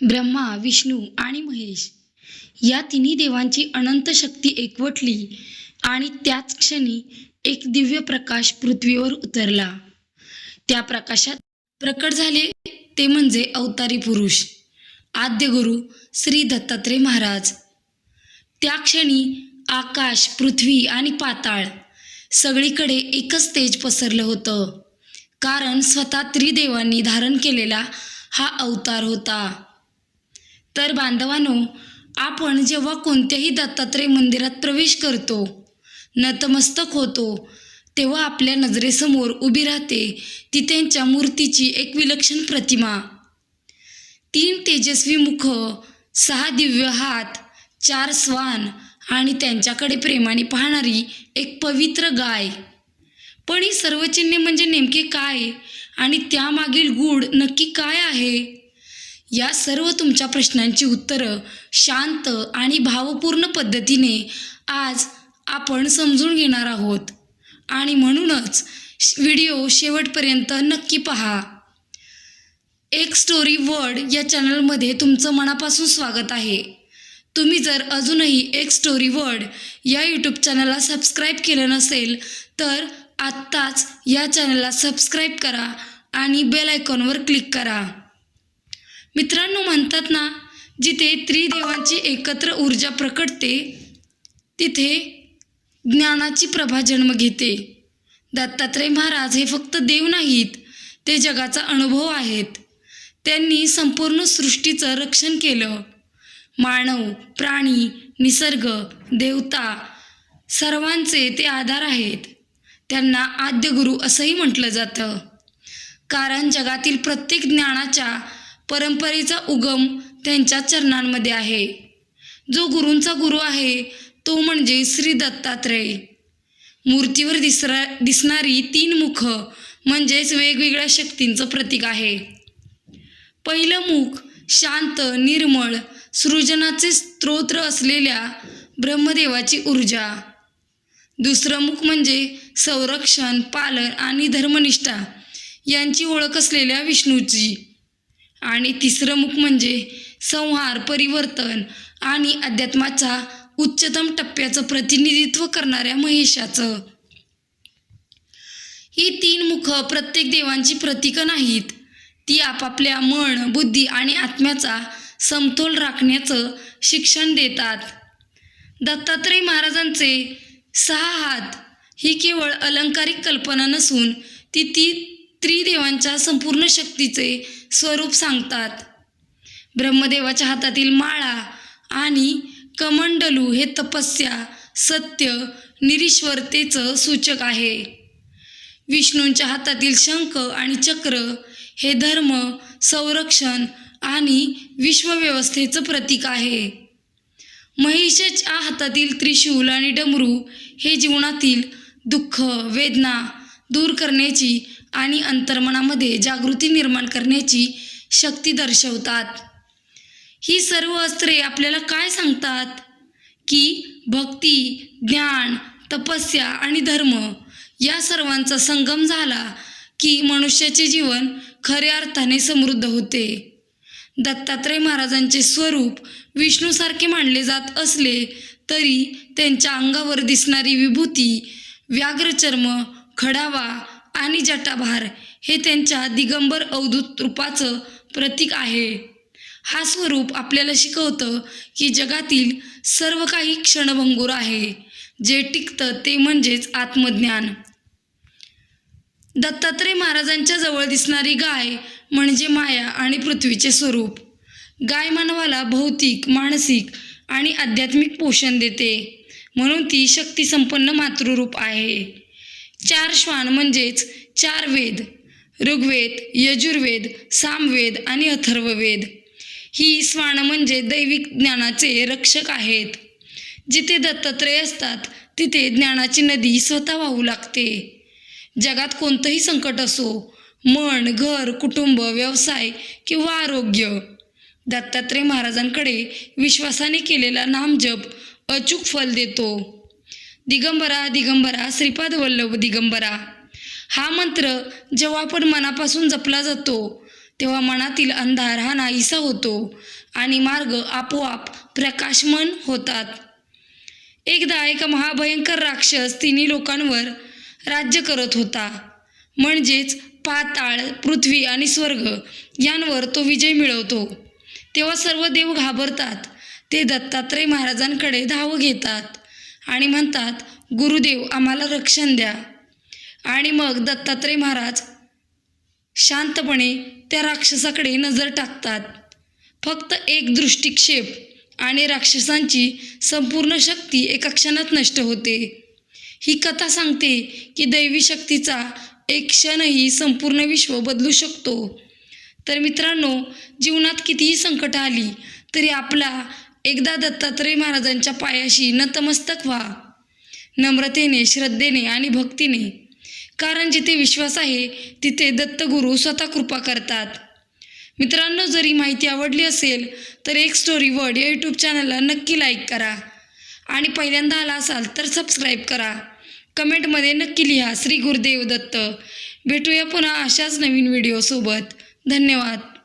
ब्रह्मा विष्णू आणि महेश. या तिन्ही देवांची अनंत शक्ती एकवटली आणि त्याच क्षणी एक दिव्य प्रकाश पृथ्वीवर उतरला. त्या प्रकाशात प्रकट झाले ते म्हणजे अवतारी पुरुष आद्य गुरु श्री दत्तात्रय महाराज. त्या क्षणी आकाश पृथ्वी आणि पाताळ सगळीकडे एकच तेज पसरलं होतं. कारण स्वतः त्रिदेवांनी धारण केलेला हा अवतार होता. तर बांधवानो आपण जेव्हा कोणत्याही दत्तात्रय मंदिरात प्रवेश करतो नतमस्तक होतो तेव्हा आपल्या नजरेसमोर उभी राहते ती त्यांच्या मूर्तीची एक विलक्षण प्रतिमा. तीन तेजस्वी मुख सहा दिव्य हात चार स्वान आणि त्यांच्याकडे प्रेमाने पाहणारी एक पवित्र गाय. पण ही सर्व चिन्हे म्हणजे नेमके काय आणि त्यामागील गूढ नक्की काय आहे? या सर्व तुमच्या प्रश्नांची उत्तरं शांत आणि भावपूर्ण पद्धतीने आज आपण समजून घेणार आहोत. आणि म्हणूनच व्हिडिओ शेवटपर्यंत नक्की पहा. एक स्टोरी वर्ड या चॅनलमध्ये तुमचं मनापासून स्वागत आहे. तुम्ही जर अजूनही एक स्टोरी वर्ड या यूट्यूब चॅनलला सबस्क्राईब केलं नसेल तर आत्ताच या चॅनलला सबस्क्राईब करा आणि बेल आयकॉनवर क्लिक करा. मित्रांनो म्हणतात ना जिथे त्रिदेवांची एकत्र ऊर्जा प्रकटते तिथे ज्ञानाची प्रभा जन्म घेते. दत्तात्रय महाराज हे फक्त देव नाहीत ते जगाचा अनुभव आहेत. त्यांनी संपूर्ण सृष्टीचं रक्षण केलं. मानव प्राणी निसर्ग देवता सर्वांचे ते आधार आहेत. त्यांना आद्यगुरु असंही म्हटलं जातं. कारण जगातील प्रत्येक ज्ञानाच्या परंपरेचा उगम त्यांच्या चरणांमध्ये आहे. जो गुरूंचा गुरु आहे तो म्हणजे श्री दत्तात्रय. मूर्तीवर दिसरा दिसणारी तीन मुख म्हणजेच वेगवेगळ्या शक्तींचं प्रतीक आहे. पहिलं मुख शांत निर्मळ सृजनाचे स्तोत्र असलेल्या ब्रह्मदेवाची ऊर्जा. दुसरं मुख म्हणजे संरक्षण पालन आणि धर्मनिष्ठा यांची ओळख असलेल्या विष्णूची. आणि तिसरं मुख म्हणजे संहार परिवर्तन आणि अध्यात्माचा उच्चतम टप्प्याचं प्रतिनिधित्व करणाऱ्या महेशाचं. ही तीन मुख प्रत्येक देवांची प्रतीकं नाहीत. ती आपापल्या मन बुद्धी आणि आत्म्याचा समतोल राखण्याचं शिक्षण देतात. दत्तात्रय महाराजांचे सहा हात ही केवळ अलंकारिक कल्पना नसून ती ती त्रिदेवांच्या संपूर्ण शक्तीचे स्वरूप सांगतात. ब्रह्मदेवाच्या हातातील माळा आणि कमंडलू हे तपस्या सत्य निरीश्वरतेचं सूचक आहे. विष्णूंच्या हातातील शंख आणि चक्र हे धर्म संरक्षण आणि विश्वव्यवस्थेचं प्रतीक आहे. महिषाच्या हातातील त्रिशूल आणि डमरू हे जीवनातील दुःख वेदना दूर करण्याची आणि अंतर्मनामध्ये जागृती निर्माण करण्याची शक्ती दर्शवतात. ही सर्व अस्त्रे आपल्याला काय सांगतात? की भक्ती ज्ञान तपस्या आणि धर्म या सर्वांचा संगम झाला की मनुष्याचे जीवन खऱ्या अर्थाने समृद्ध होते. दत्तात्रय महाराजांचे स्वरूप विष्णूसारखे मानले जात असले तरी त्यांच्या अंगावर दिसणारी विभूती व्याघ्रचर्म खडावा आणि जटाभार हे त्यांच्या दिगंबर अवधूत रूपाचं प्रतीक आहे. हा स्वरूप आपल्याला शिकवतं की जगातील सर्व काही क्षणभंगूर आहे. जे टिकतं ते म्हणजेच आत्मज्ञान. दत्तात्रय महाराजांच्या जवळ दिसणारी गाय म्हणजे माया आणि पृथ्वीचे स्वरूप. गाय मानवाला भौतिक मानसिक आणि आध्यात्मिक पोषण देते. म्हणून ती शक्तिसंपन्न मातृरूप आहे. चार श्वान म्हणजेच चार वेद ऋग्वेद यजुर्वेद सामवेद आणि अथर्ववेद. ही श्वान म्हणजे दैविक ज्ञानाचे रक्षक आहेत. जिथे दत्तात्रय असतात तिथे ज्ञानाची नदी स्वतः वाहू लागते. जगात कोणतंही संकट असो मन घर कुटुंब व्यवसाय किंवा आरोग्य दत्तात्रय महाराजांकडे विश्वासाने केलेला नामजप अचूक फल देतो. दिगंबरा दिगंबरा श्रीपाद वल्लभ दिगंबरा. हा मंत्र जेव्हा आपण मनापासून जपला जातो तेव्हा मनातील अंधार हा नाहीसा होतो आणि मार्ग आपोआप प्रकाशमन होतात. एकदा एका महाभयंकर राक्षस तिन्ही लोकांवर राज्य करत होता. म्हणजेच पाताळ पृथ्वी आणि स्वर्ग यांवर तो विजय मिळवतो. तेव्हा सर्व देव घाबरतात. ते दत्तात्रय महाराजांकडे धाव घेतात. आणि म्हणतात गुरुदेव आम्हाला रक्षण द्या. आणि मग दत्तात्रय महाराज शांतपणे त्या राक्षसाकडे नजर टाकतात. फक्त एक दृष्टिक्षेप आणि राक्षसांची संपूर्ण शक्ती एका क्षणात नष्ट होते. ही कथा सांगते की दैवी शक्तीचा एक क्षणही संपूर्ण विश्व बदलू शकतो. तर मित्रांनो जीवनात कितीही संकट आली तरी आपला एकदा दत्तात्रय महाराजांच्या पायाशी नतमस्तक व्हा. नम्रतेने श्रद्धेने आणि भक्तीने. कारण जिथे विश्वास आहे तिथे दत्तगुरू स्वतः कृपा करतात. मित्रांनो जर ही माहिती आवडली असेल तर एक स्टोरी वर्ड या यूट्यूब चॅनलला नक्की लाईक करा. आणि पहिल्यांदा आला असाल तर सबस्क्राईब करा. कमेंटमध्ये नक्की लिहा श्री गुरुदेव दत्त. भेटूया पुन्हा अशाच नवीन व्हिडिओसोबत धन्यवाद.